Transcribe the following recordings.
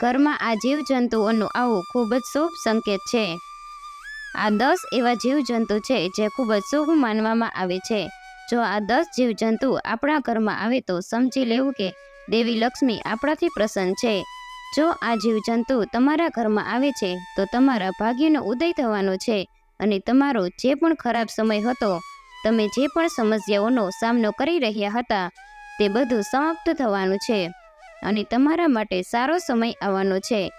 ઘરમાં આ જીવજંતુઓનું આવવું ખૂબ જ શુભ સંકેત છે. આ દસ એવા જીવજંતુ છે જે ખૂબ જ શુભ માનવામાં આવે છે. જો આ દસ જીવજંતુ આપણા ઘરમાં આવે તો સમજી લેવું કે દેવી લક્ષ્મી આપણાથી પ્રસન્ન છે. જો આ જીવજંતુ તમારા ઘરમાં આવે છે તો તમારા ભાગ્યનો ઉદય થવાનો છે અને તમારો જે પણ ખરાબ સમય હતો, તમે જે પણ સમસ્યાઓનો સામનો કરી રહ્યા હતા, તે બધું સમાપ્ત થવાનું છે. અને તમારા માટે સારો સમય આવવાનો છે.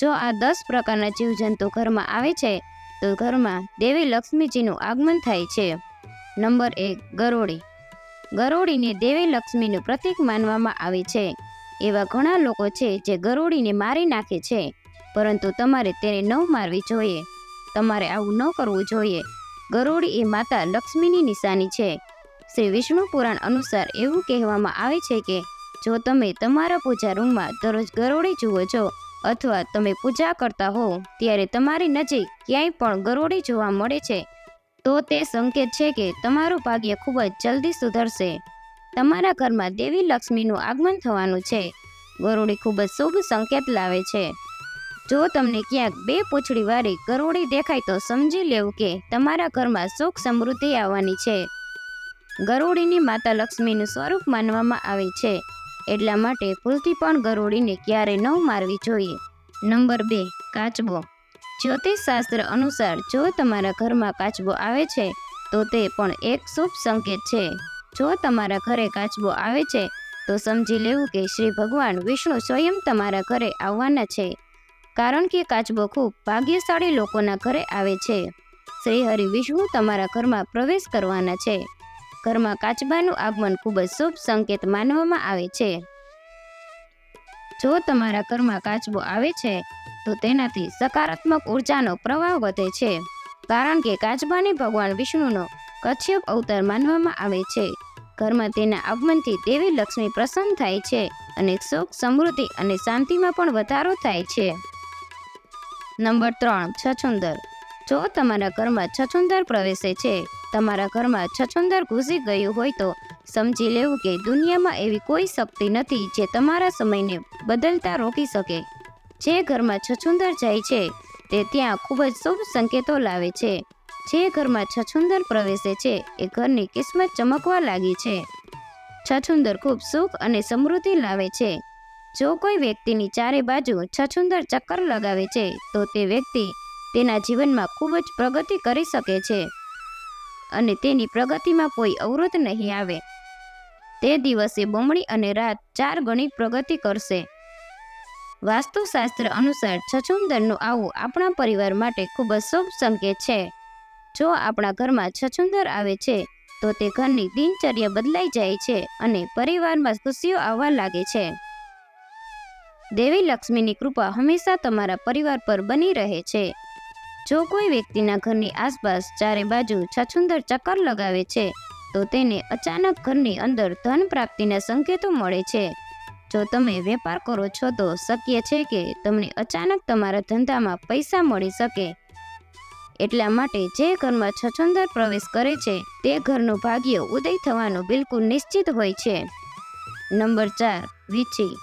જો આ દસ પ્રકારના જીવજંતુ ઘરમાં આવે છે, તો ઘરમાં દેવી લક્ષ્મીજીનું આગમન થાય છે. નંબર એક, ગરોળી. ગરોળીને દેવી લક્ષ્મીનું પ્રતીક માનવામાં આવે છે. એવા ઘણા લોકો છે જે ગરોળીને મારી નાખે છે, પરંતુ તમારે તેને ન મારવી જોઈએ. તમારે આવું ન કરવું જોઈએ. ગરોળી એ માતા લક્ષ્મીની નિશાની છે. શ્રી વિષ્ણુ પુરાણ અનુસાર એવું કહેવામાં આવે છે કે જો તમે તમારા પૂજા રૂમમાં દરરોજ ગરોળી જુઓ છો અથવા તમે પૂજા કરતા હો ત્યારે તમારી નજીક ક્યાંય પણ ગરોળી જોવા મળે છે, તો તે સંકેત છે કે તમારું ભાગ્ય ખૂબ જ જલ્દી સુધરશે. તમારા ઘરમાં દેવી લક્ષ્મીનું આગમન થવાનું છે. ગરોળી ખૂબ જ શુભ સંકેત લાવે છે. જો તમને ક્યાંક બે પૂંછડીવાળી ગરોળી દેખાય તો સમજી લેવું કે તમારા ઘરમાં સુખ સમૃદ્ધિ આવવાની છે. ગરોળીની માતા લક્ષ્મીનું સ્વરૂપ માનવામાં આવે છે. એટલા માટે ભૂલથી પણ ગરોળીને ક્યારે ન મારવી જોઈએ. નંબર બે, કાચબો. જ્યોતિષ શાસ્ત્ર અનુસાર જો તમારા ઘરમાં કાચબો આવે છે, તો તે પણ એક શુભ સંકેત છે. જો તમારા ઘરે કાચબો આવે છે, તો સમજી લેવું કે શ્રી ભગવાન વિષ્ણુ સ્વયં તમારા ઘરે આવવાના છે. કારણ કે કાચબો ખૂબ ભાગ્યશાળી લોકોના ઘરે આવે છે. શ્રી હરિ વિષ્ણુ તમારા ઘરમાં પ્રવેશ કરવાના છે. ઘરમાં કાચબાનું આગમન ખૂબ જ શુભ સંકેત માનવામાં આવે છે. જો તમારા ઘરમાં કાચબો આવે છે, તો તેનાથી સકારાત્મક ઉર્જાનો પ્રવાહ વધે છે. કારણ કે કાચબાને ભગવાન વિષ્ણુનો કચ્છપ અવતાર માનવામાં આવે છે. ઘરમાં તેના આગમનથી દેવી લક્ષ્મી પ્રસન્ન થાય છે અને સુખ, સમૃદ્ધિ અને શાંતિમાં પણ વધારો થાય છે. નંબર ત્રણ, છછુંદર. જો તમારા ઘરમાં છછુંદર પ્રવેશે છે, તમારા ઘરમાં છછુંદર ઘૂસી ગયું હોય તો સમજી લેવું કે દુનિયામાં એવી કોઈ શક્તિ નથી જે તમારા સમયને બદલતા રોકી શકે. જે ઘરમાં છછુંદર જાય છે, તે ત્યાં ખૂબ જ શુભ સંકેતો લાવે છે. જે ઘરમાં છછુંદર પ્રવેશે છે, એ ઘરની કિસ્મત ચમકવા લાગી છે. છછુંદર ખૂબ સુખ અને સમૃદ્ધિ લાવે છે. જો કોઈ વ્યક્તિની ચારે બાજુ છછુંદર ચક્કર લગાવે છે, તો તે વ્યક્તિ તેના જીવનમાં ખૂબ જ પ્રગતિ કરી શકે છે અને તેની પ્રગતિમાં કોઈ અવરોધ નહીં આવે. તે દિવસે બમણી અને રાત ચાર ગણી પ્રગતિ કરશે. વાસ્તુશાસ્ત્ર અનુસાર છછુંદરનું આવવું આપણા પરિવાર માટે ખૂબ જ શુભ સંકેત છે. જો આપણા ઘરમાં છછુંદર આવે છે, તો તે ઘરની દિનચર્યા બદલાઈ જાય છે અને પરિવારમાં ખુશીઓ આવવા લાગે છે. દેવી લક્ષ્મીની કૃપા હંમેશા તમારા પરિવાર પર બની રહે છે. જો કોઈ વ્યક્તિના ઘરની આસપાસ ચારે બાજુ છછુંદર ચક્કર લગાવે છે, તો તેને અચાનક ઘરની અંદર ધન પ્રાપ્તિના સંકેતો મળે છે. જો તમે વેપાર કરો છો, તો શક્ય છે કે તમને અચાનક તમારા ધંધામાં પૈસા મળી શકે. એટલા માટે જે ઘરમાં છછુંદર પ્રવેશ કરે છે, તે ઘરનું ભાગ્ય ઉદય થવાનું બિલકુલ નિશ્ચિત હોય છે. નંબર ચાર, વીછી.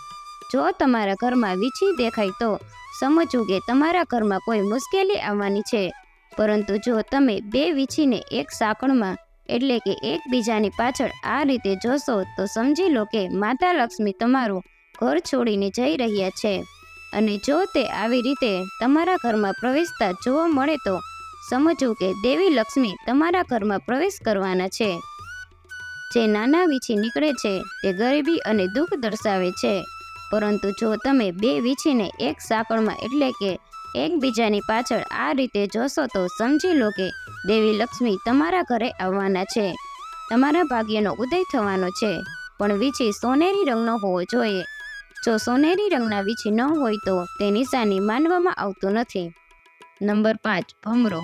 જો તમારા ઘરમાં વીછી દેખાય તો સમજવું કે તમારા ઘરમાં કોઈ મુશ્કેલી આવવાની છે. પરંતુ જો તમે બે વીછીને એક સાંકળમાં, એટલે કે એકબીજાની પાછળ આ રીતે જોશો, તો સમજી લો કે માતા લક્ષ્મી તમારું ઘર છોડીને જઈ રહ્યા છે. અને જો તે આવી રીતે તમારા ઘરમાં પ્રવેશતા જોવા મળે તો સમજવું કે દેવી લક્ષ્મી તમારા ઘરમાં પ્રવેશ કરવાના છે. જે નાના વીછી નીકળે છે, તે ગરીબી અને દુઃખ દર્શાવે છે. પરંતુ જો તમે બે વીછીને એક સાંકળમાં એટલે કે એકબીજાની પાછળ આ રીતે જોશો તો સમજી લો કે દેવી લક્ષ્મી તમારા ઘરે આવવાના છે. તમારા ભાગ્યનો ઉદય થવાનો છે, પણ વીછી સોનેરી રંગનો હોવો જોઈએ. જો સોનેરી રંગના વીછી ન હોય તો તે નિશાની માનવામાં આવતું નથી. નંબર પાંચ, ભમરો.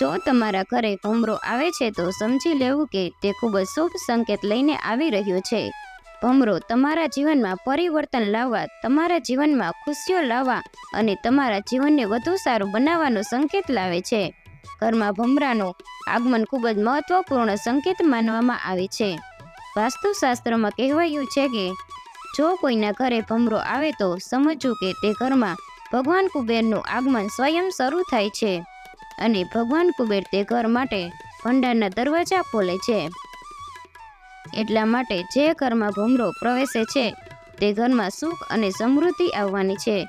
જો તમારા ઘરે ભમરો આવે છે તો સમજી લેવું કે તે ખૂબ જ શુભ સંકેત લઈને આવી રહ્યો છે. ભમરો તમારા જીવનમાં પરિવર્તન લાવવા, તમારા જીવનમાં ખુશીઓ લાવવા અને તમારા જીવનને વધુ સારું બનાવવાનો સંકેત લાવે છે. ઘરમાં ભમરાનું આગમન ખૂબ જ મહત્વપૂર્ણ સંકેત માનવામાં આવે છે. વાસ્તુશાસ્ત્રમાં કહેવાયું છે કે, જો કોઈના ઘરે ભમરો આવે તો સમજવું કે તે ઘરમાં ભગવાન કુબેરનું આગમન સ્વયં શરૂ થાય છે અને ભગવાન કુબેર તે ઘર માટે ભંડારના દરવાજા ખોલે છે. એટલા માટે જે ઘરમાં ભમરો પ્રવેશે છે, તે ઘરમાં સુખ અને સમૃદ્ધિ આવવાની છે.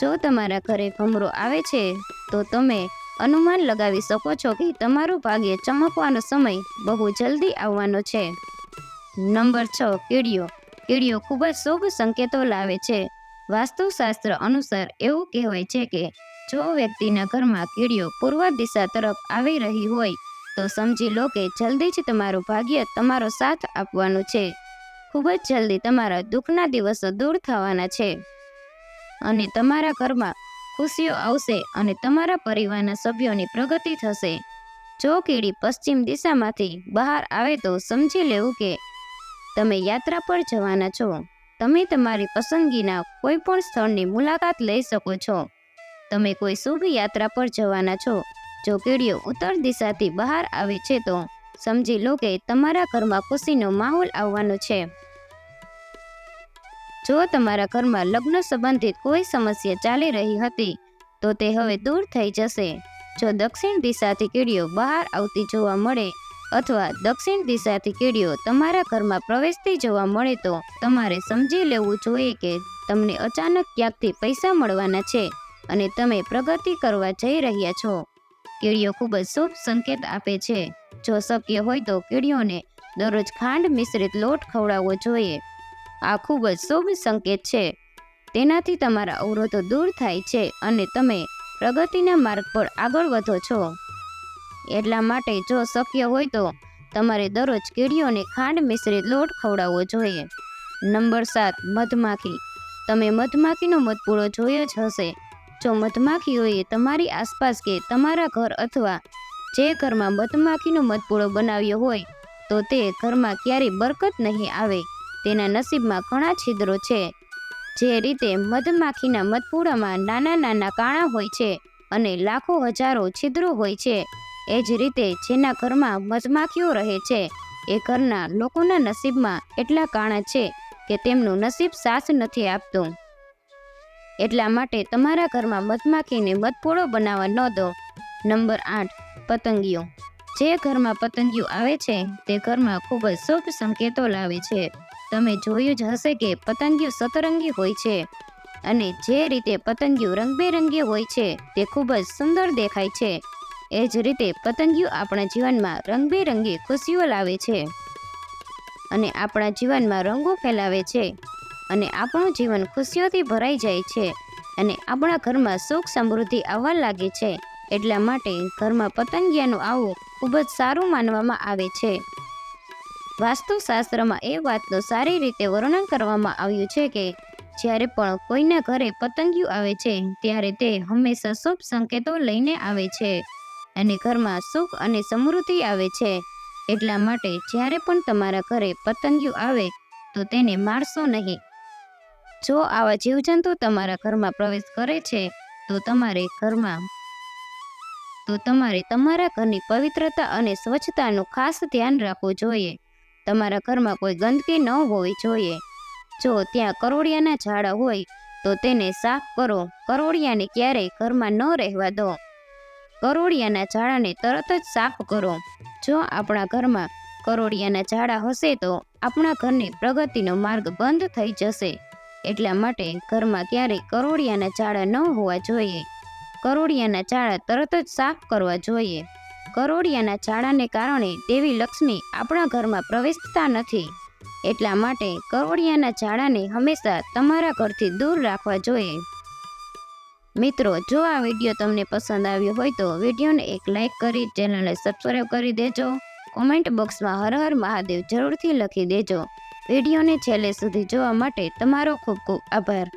જો તમારા ઘરે ભમરો આવે છે, તો તમે અનુમાન લગાવી શકો છો કે તમારું ભાગ્ય ચમકવાનો સમય બહુ જલ્દી આવવાનો છે. નંબર છ, કીડીઓ. કીડીઓ ખૂબ જ શુભ સંકેતો લાવે છે. વાસ્તુશાસ્ત્ર અનુસાર એવું કહેવાય છે કે, જો વ્યક્તિના ઘરમાં કીડીઓ પૂર્વ દિશા તરફ આવી રહી હોય તો સમજી લો કે જલ્દી જ તમારું ભાગ્ય તમારો સાથ આપવાનું છે. ખૂબ જ જલ્દી તમારા દુઃખના દિવસો દૂર થવાના છે. અને તમારા ઘરમાં ખુશીઓ આવશે અને તમારા પરિવારના સભ્યોની પ્રગતિ થશે. જો કીડી પશ્ચિમ દિશામાંથી બહાર આવે તો સમજી લેવું કે તમે યાત્રા પર જવાના છો. તમે તમારી પસંદગીના કોઈ પણ સ્થળની મુલાકાત લઈ શકો છો. તમે કોઈ શુભ યાત્રા પર જવાના છો. જો કીડીઓ ઉત્તર દિશાથી બહાર આવે છે તો સમજી લો કે તમારા ઘરમાં ખુશીનો માહોલ આવવાનો છે. જો તમારા ઘરમાં લગ્ન સંબંધિત કોઈ સમસ્યા ચાલી રહી હતી, તો તે હવે દૂર થઈ જશે. જો દક્ષિણ દિશાથી કીડીઓ બહાર આવતી જોવા મળે અથવા દક્ષિણ દિશાથી કીડીઓ તમારા ઘરમાં પ્રવેશતી જોવા મળે તો તમારે સમજી લેવું જોઈએ કે તમને અચાનક ક્યાંકથી પૈસા મળવાના છે અને તમે પ્રગતિ કરવા જઈ રહ્યા છો. કીડીઓ ખૂબ જ શુભ સંકેત આપે છે. જો શક્ય હોય તો કીડીઓને દરરોજ ખાંડ મિશ્રિત લોટ ખવડાવવો જોઈએ. આ ખૂબ જ શુભ સંકેત છે. તેનાથી તમારા અવરોધો દૂર થાય છે અને તમે પ્રગતિના માર્ગ પર આગળ વધો છો. એટલા માટે જો શક્ય હોય તો તમારે દરરોજ કીડીઓને ખાંડ મિશ્રિત લોટ ખવડાવવો જોઈએ. નંબર સાત, મધમાખી. તમે મધમાખીનો મધપૂડો જોયો જ હશે. જો મધમાખીઓએ તમારી આસપાસ કે તમારા ઘર અથવા જે ઘરમાં મધમાખીનો મધપૂળો બનાવ્યો હોય, તો તે ઘરમાં ક્યારેય બરકત નહીં આવે. તેના નસીબમાં ઘણા છિદ્રો છે. જે રીતે મધમાખીના મધપૂળામાં નાના નાના કાણા હોય છે અને લાખો હજારો છિદ્રો હોય છે. એ જ રીતે જેના ઘરમાં મધમાખીઓ રહે છે, એ ઘરના લોકોના નસીબમાં એટલા કાણા છે કે તેમનું નસીબ સાથ નથી આપતું. એટલા માટે તમારા ઘરમાં મધમાખીને મધપોળો બનાવવા ન દો. નંબર આઠ, પતંગિયો. જે ઘરમાં પતંગિયો આવે છે, તે ઘરમાં ખૂબ જ શુભ સંકેતો લાવે છે. તમે જોયું જ હશે કે પતંગિયો સતરંગી હોય છે અને જે રીતે પતંગિયું રંગબેરંગી હોય છે, તે ખૂબ જ સુંદર દેખાય છે. એ જ રીતે પતંગિયું આપણા જીવનમાં રંગબેરંગી ખુશીઓ લાવે છે અને આપણા જીવનમાં રંગો ફેલાવે છે. અને આપણું જીવન ખુશીઓથી ભરાઈ જાય છે અને આપણા ઘરમાં સુખ સમૃદ્ધિ આવવા લાગે છે. એટલા માટે ઘરમાં પતંગિયાનું આવવું ખૂબ જ સારું માનવામાં આવે છે. વાસ્તુશાસ્ત્રમાં એ વાતનું સારી રીતે વર્ણન કરવામાં આવ્યું છે કે, જ્યારે પણ કોઈના ઘરે પતંગિયું આવે છે, ત્યારે તે હંમેશા શુભ સંકેતો લઈને આવે છે અને ઘરમાં સુખ અને સમૃદ્ધિ આવે છે. એટલા માટે જ્યારે પણ તમારા ઘરે પતંગિયું આવે, તો તેને મારશો નહીં. જો આવા જીવજંતુ તમારા ઘરમાં પ્રવેશ કરે છે, તો તમારે ઘરમાં તો તમારે તમારા ઘરની પવિત્રતા અને સ્વચ્છતાનું ખાસ ધ્યાન રાખવું જોઈએ. તમારા ઘરમાં કોઈ ગંદકી ન હોવી જોઈએ. જો ત્યાં કરોડિયાના ઝાડા હોય, તો તેને સાફ કરો. કરોળિયાને ક્યારેય ઘરમાં ન રહેવા દો. કરોડિયાના ઝાડાને તરત જ સાફ કરો. જો આપણા ઘરમાં કરોડિયાના ઝાડા હશે તો આપણા ઘરની પ્રગતિનો માર્ગ બંધ થઈ જશે. એટલા માટે ઘરમાં ક્યારેય કરોડિયાના ચાળા ન હોવા જોઈએ. કરોડિયાના ચાળા તરત જ સાફ કરવા જોઈએ. કરોડિયાના ચાળાને કારણે દેવી લક્ષ્મી આપણા ઘરમાં પ્રવેશતા નથી. એટલા માટે કરોડિયાના ઝાડાને હંમેશા તમારા ઘરથી દૂર રાખવા જોઈએ. મિત્રો, જો આ વીડિયો તમને પસંદ આવ્યો હોય તો વિડીયોને એક લાઇક કરી, ચેનલને સબસ્ક્રાઈબ કરી દેજો. કોમેન્ટ બોક્સમાં હર હર મહાદેવ જરૂરથી લખી દેજો. વિડીયોને છેલ્લે સુધી જોવા માટે તમારો ખૂબ ખૂબ આભાર.